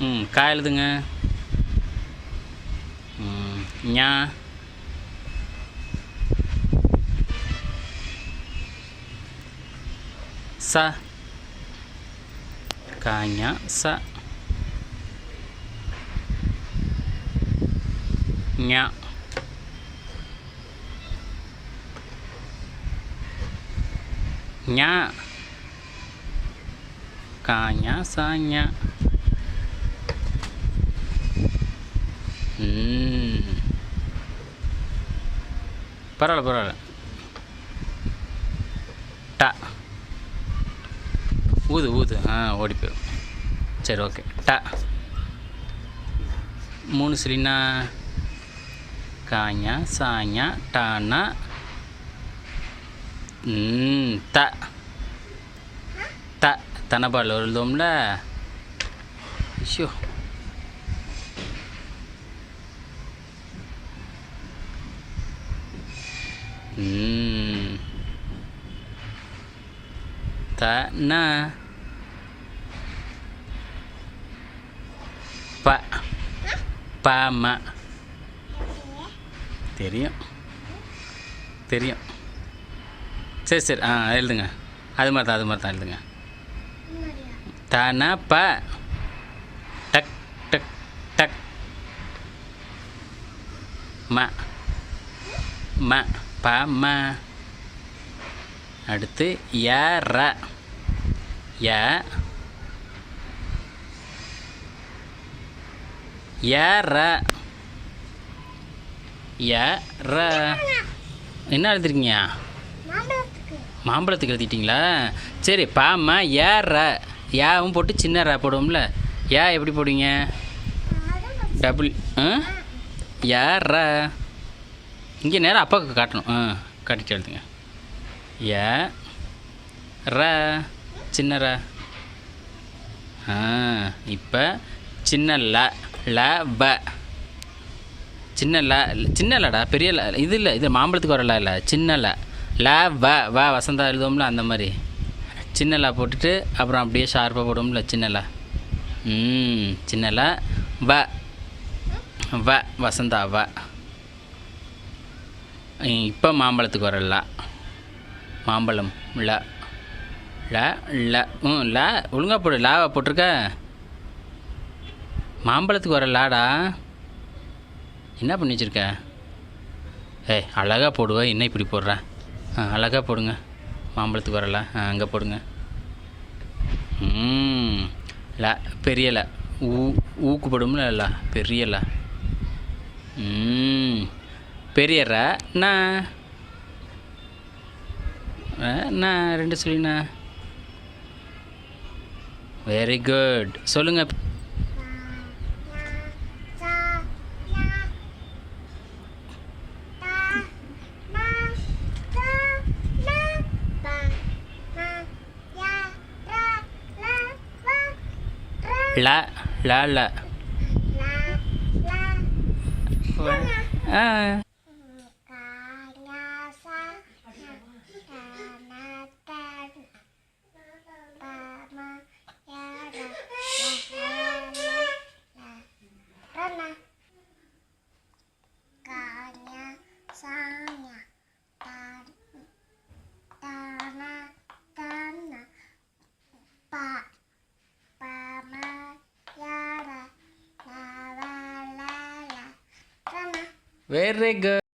ம் கா எழுதுங்க ம் ஞா ச காஞா ச ஞா ஞா காஞா சா ஞா Hmm. பரவாயில்ல பரவாயில்ல. ட. ஊது ஊது. ஆ ஓடி போயிடும் சரி ஓகே. ட. மூணு சிலினா காஞ்சா சாஞ்சா டானா த. த. தனபால் எழுதோம்ல ஐயோ. த ந ப ப ம தெரியும் தெரியும் சரி சரி ஆ எழுதுங்க அது மாதிரி தான் அது மாதிரி தான் எழுதுங்க தன ப டக் டக் டக் ம ம ப ம. அடுத்து ய ர. ய. ய ர. ய ர. என்ன எழுதிருக்கீங்க? மாம்பழத்துக்கு. எழுதிட்டீங்களா? சரி பாம ஏ ர. யாவும் போட்டு சின்ன ர போடுவோம்ல. யா எப்படி போடுவீங்க? டபுள் ஆ. யா ர. இங்கே நேராக அப்பாவுக்கு காட்டணும். ஆ காட்டிட்டு எழுதுங்க. ஏ ர சின்ன ர. ஆ இப்போ சின்ன ல ல ப சின்ன ல சின்ன லடா பெரிய ல இது இல்லை இது மாம்பழத்துக்கு வரல இல்லை சின்ன ல. ல வ வ வசந்தா எழுதுவோம்ல அந்த மாதிரி. சின்ன ல போட்டுட்டு அப்புறம் அப்படியே ஷார்ப்பாக போடுவோம்ல சின்ன ல. ம் சின்ன ல வ. வ வசந்தா வ. இப்போ மாம்பழத்துக்கு வர ல. மாம்பழம் ல. ல ல. ம் ல. ஒழுங்காக போடு. லாவா போட்டிருக்க. மாம்பழத்துக்கு வர லாடா. என்ன பண்ணி வச்சுருக்க ஏய் அழகாக போடுவேன் என்ன இப்படி போடுற? ஆ அழகாக போடுங்க. மாம்பழத்துக்கு வரல ஆ அங்கே போடுங்க. ம் ல. பெரிய ஊ ஊக்குப்படும்ல போடும்ல பெரிய ம். பெரிய ர ந அ, ந ரெண்டு சொல்லிண்ணா வெரி குட் சொல்லுங்கள் ல ல ல. ஆ வெரி குட்